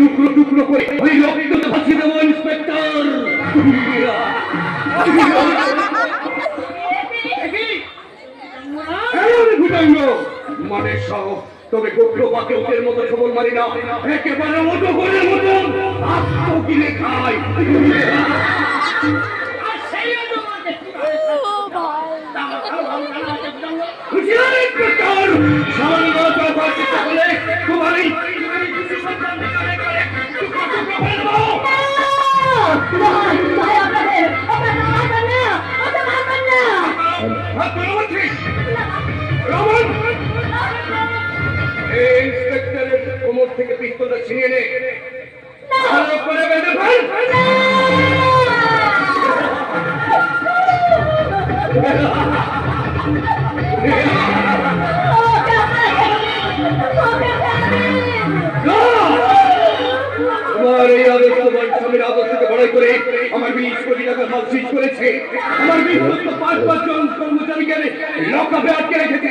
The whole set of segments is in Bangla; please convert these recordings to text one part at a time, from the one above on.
টুকরো টুকরো করে ওই রক্তকে ভাসিয়ে দেবো ইন্সপেক্টর। মানে সহ তবে গোপ্র পাকে ওদের মতো সবল মারি না। একেবারে মতো করে মতো আত্মকিনে খাই। হুঁশিয়ার ইন্সপেক্টর। পিস্তলটা ছিনিয়ে নে। ভালো করে বেঁধে ফেল। আমার বিশ কোটি টাকা মাল সিজ করেছে। আমার বিশ্বস্ত পাঁচ পাঁচজন কর্মচারীকে লকআপে আটকে রেখেছে।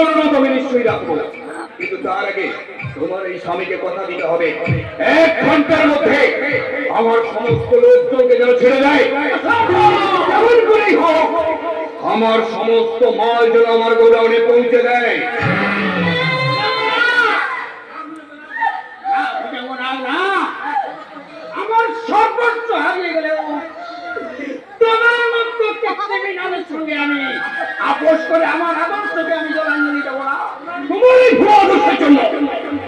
অনুরোধ আমি নিশ্চয়ই রাখব। কিন্তু তার আগে তোমার এই স্বামীকে কথা দিতে হবে। এক ঘণ্টার মধ্যে আমার সমস্ত লোকজনকে যেন ছেড়ে দেয় কেমন করেই হোক আমার সমস্ত মাল যেন আমার গোডাউনে পৌঁছে দেয়।